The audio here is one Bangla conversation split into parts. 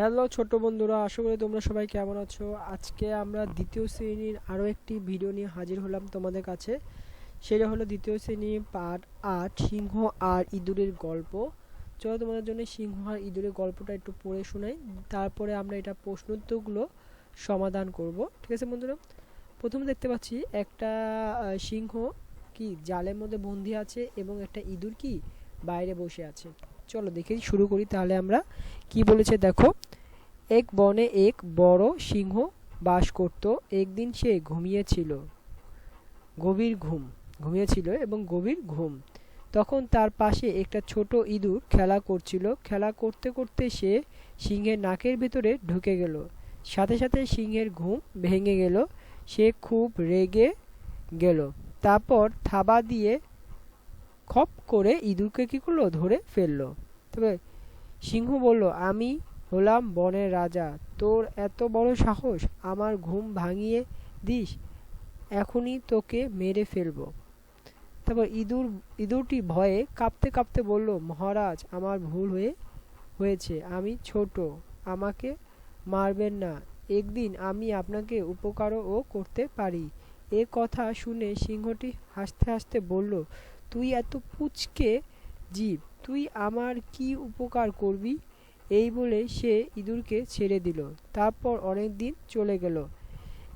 হ্যালো ছোট বন্ধুরা, আশা করি তোমরা সবাই কেমন আছো? আজকে আমরা দ্বিতীয় শ্রেণির আরও একটি ভিডিও নিয়ে হাজির হলাম তোমাদের কাছে। সেটা হলো দ্বিতীয় শ্রেণি পার্ট আট, সিংহ আর ইঁদুরের গল্প। চলো তোমাদের জন্য সিংহ আর ইঁদুরের গল্পটা একটু পড়ে শোনাই। তারপরে আমরা এটা প্রশ্নোত্তরগুলো সমাধান করব। ঠিক আছে বন্ধুরা? প্রথমে দেখতে পাচ্ছি, একটা সিংহ কি জালের মধ্যে বন্দি আছে এবং একটা ইঁদুর কি বাইরে বসে আছে। চলো দেখে শুরু করি তাহলে আমরা। কি বলেছে দেখো? এক বনে এক বড় সিংহ বাস করত, একদিন সে ঘুমিয়েছিল। গভীর ঘুম, ঘুমিয়েছিল এবং গভীর ঘুম। তখন তার পাশে একটা ছোট ইঁদুর খেলা করছিল। খেলা করতে করতে সে সিংহের নাকের ভেতরে ঢুকে গেল। সাথে সাথে সিংহের ঘুম ভেঙে গেল। সে খুব রেগে গেল। তারপর থাবা দিয়ে খপ করে ইঁদুরকে কি করল? ধরে ফেলল। তবে সিংহ বলল, আমি হলাম বনের রাজা। তোর এত বড় সাহস, আমার ঘুম ভাঙিয়ে দিস, এখনই তোকে মেরে ফেলব। তারপর ইঁদুর, ইঁদুরটি ভয়ে কাঁপতে কাঁপতে বলল, মহারাজ, আমার ভুল হয়ে, হয়েছে। আমি ছোট, আমাকে মারবেন না। একদিন আমি আপনাকে উপকারও করতে পারি। এ কথা শুনে সিংহটি হাসতে হাসতে বলল, তুই এত পুচকে জীব তুই আমার কি উপকার করবি? এই বলে সে ইঁদুরকে ছেড়ে দিল। তারপর অনেক দিন চলে গেল।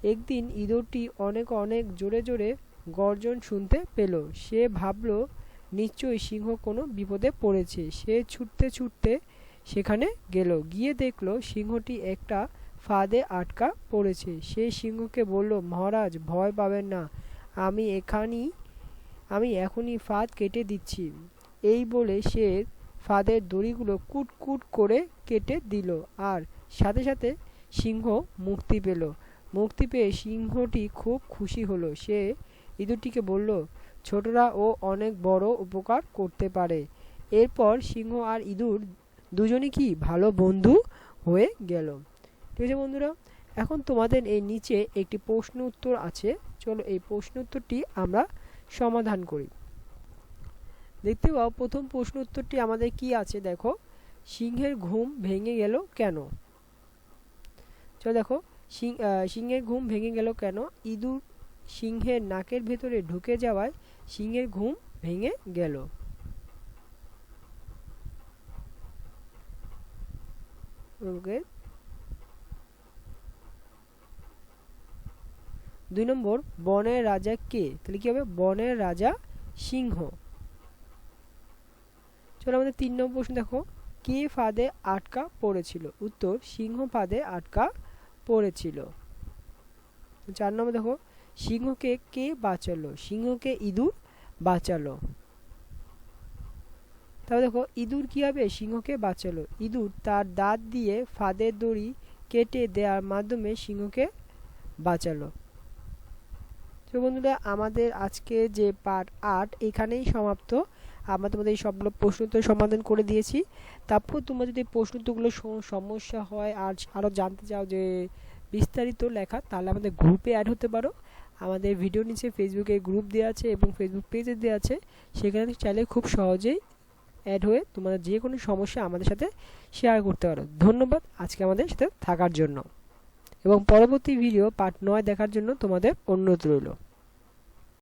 একদিন ইঁদুরটি অনেক অনেক জোরে জোরে গর্জন শুনতে পেল। সে ভাবল, নিশ্চয়ই সিংহ কোনো বিপদে পড়েছে। সে ছুটতে ছুটতে সেখানে গেল। গিয়ে দেখল সিংহটি একটা ফাঁদে আটকা পড়েছে। সে সিংহকে বলল, মহারাজ, ভয় পাবেন না। আমি এখানেই, আমি এখনই ফাঁদ কেটে দিচ্ছি। এই বলে সে ফাঁদের দড়িগুলো কুট কুট করে কেটে দিল। আর সাথে সাথে সিংহ মুক্তি পেল। মুক্তি পেয়ে সিংহটি খুব খুশি হলো। সে ইঁদুরটিকে বলল, ছোটরা ও অনেক বড় উপকার করতে পারে। এরপর সিংহ আর ইঁদুর দুজনই কি ভালো বন্ধু হয়ে গেল। ঠিক আছে বন্ধুরা, এখন তোমাদের এই নিচে একটি প্রশ্ন উত্তর আছে। চলো এই প্রশ্ন উত্তরটি আমরা সমাধান করি। দেখতে পাও, প্রথম প্রশ্ন উত্তরটি আমাদের কি আছে? দেখো, সিংহের ঘুম ভেঙে গেল কেন? চলো দেখো সিংহের ঘুম ভেঙে গেল কেন? ইঁদুর সিংহের নাকের ভেতরে ঢুকে যাওয়ায় সিংহের ঘুম ভেঙে গেল। দুই নম্বর, বনের রাজা কে? তাহলে কি হবে? বনের রাজা সিংহ। চলো আমাদের তিন নম্বর প্রশ্ন দেখো, কে ফাঁদে আটকা পড়েছিল? উত্তর, সিংহ ফাঁদে আটকা পড়েছিল। চার নম্বর দেখো, সিংহকে কে বাঁচালো? সিংহকে ইঁদুর বাঁচালো। তারপর দেখো, ইঁদুর কি হবে? সিংহকে বাঁচালো। ইঁদুর তার দাঁত দিয়ে ফাঁদের দড়ি কেটে দেওয়ার মাধ্যমে সিংহকে বাঁচালো। তো বন্ধুরা, আমাদের আজকে যে পার্ট আট, এখানেই সমাপ্ত। আমরা তোমাদের এই সবগুলো প্রশ্ন তো সমাধান করে দিয়েছি। তারপর তোমরা যদি প্রশ্ন স- সমস্যা হয়, আর আরও জানতে চাও যে বিস্তারিত লেখা, তাহলে আমাদের গ্রুপে অ্যাড হতে পারো। আমাদের ভিডিও নিচে ফেসবুকে গ্রুপ দেওয়া আছে এবং ফেসবুক পেজে দেওয়া আছে। সেখানে চাইলে খুব সহজেই অ্যাড হয়ে তোমাদের যে কোনো সমস্যা আমাদের সাথে শেয়ার করতে পারো। ধন্যবাদ আজকে আমাদের সাথে থাকার জন্য। এবং পরবর্তী ভিডিও পার্ট নয় দেখার জন্য তোমাদের অনুরোধ রইল।